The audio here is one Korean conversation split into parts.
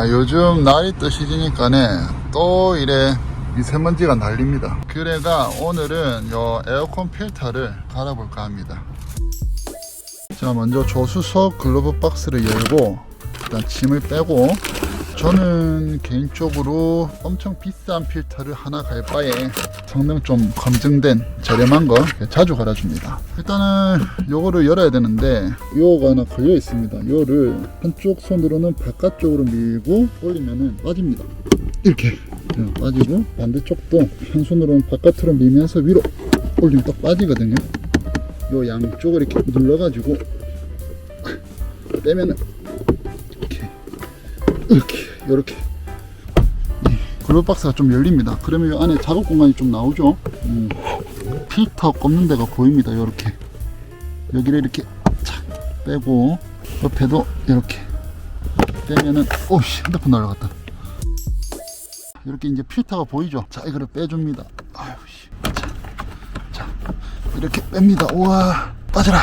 아, 요즘 날이 뜨시니까네 또 이래 미세먼지가 날립니다. 그래가 오늘은 요 에어컨 필터를 갈아볼까 합니다. 자 먼저 조수석 글로브 박스를 열고 일단 짐을 빼고 저는 개인적으로 엄청 비싼 필터를 하나 갈 바에 성능 좀 검증된 저렴한 거 자주 갈아줍니다. 일단은 요거를 열어야 되는데 요가 하나 걸려 있습니다. 요를 한쪽 손으로는 바깥쪽으로 밀고 올리면은 빠집니다. 이렇게 네, 빠지고 반대쪽도 한 손으로는 바깥으로 밀면서 위로 올리면 딱 빠지거든요. 요 양쪽을 이렇게 눌러가지고 빼면은 이렇게 이렇게 이렇게 글로브 박스가 좀 열립니다. 그러면 이 안에 작업 공간이 좀 나오죠. 음, 필터 꼽는 데가 보입니다. 이렇게 여기를 이렇게 착 빼고 옆에도 이렇게 빼면은 오씨 핸드폰 날아갔다. 이렇게 이제 필터가 보이죠. 자 이거를 빼줍니다. 아유 씨. 자, 자 이렇게 뺍니다. 우와 빠져라.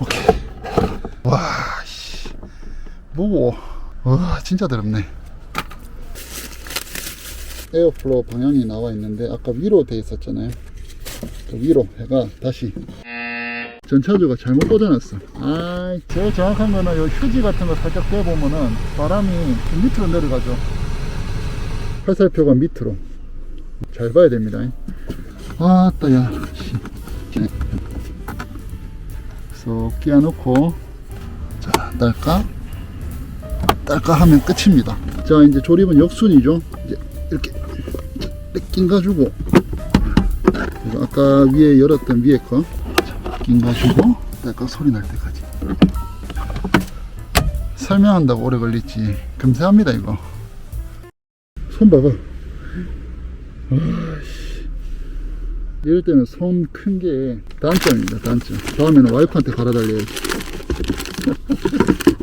오케이. 와, 씨. 뭐고? 와, 진짜 더럽네. 에어플로우 방향이 나와 있는데, 아까 위로 돼 있었잖아요. 그 위로 해가 다시. 전차주가 잘못 꽂아놨어. 아, 제일 정확한 거는 요 휴지 같은 거 살짝 빼보면은 바람이 좀 밑으로 내려가죠. 활살표가 밑으로. 잘 봐야 됩니다. 아따, 야. 씨. 네. 쏙 끼워놓고 자 딸까 딸까 하면 끝입니다. 자 이제 조립은 역순이죠. 이제 이렇게 그리고 아까 위에 열었던 위에 거낀 가지고 딸까 소리 날 때까지. 설명한다고 오래 걸리지 금세합니다 이거. 손 봐봐. 이럴 때는 손 큰 게 단점입니다, 단점. 다음에는 와이프한테 갈아달래야지.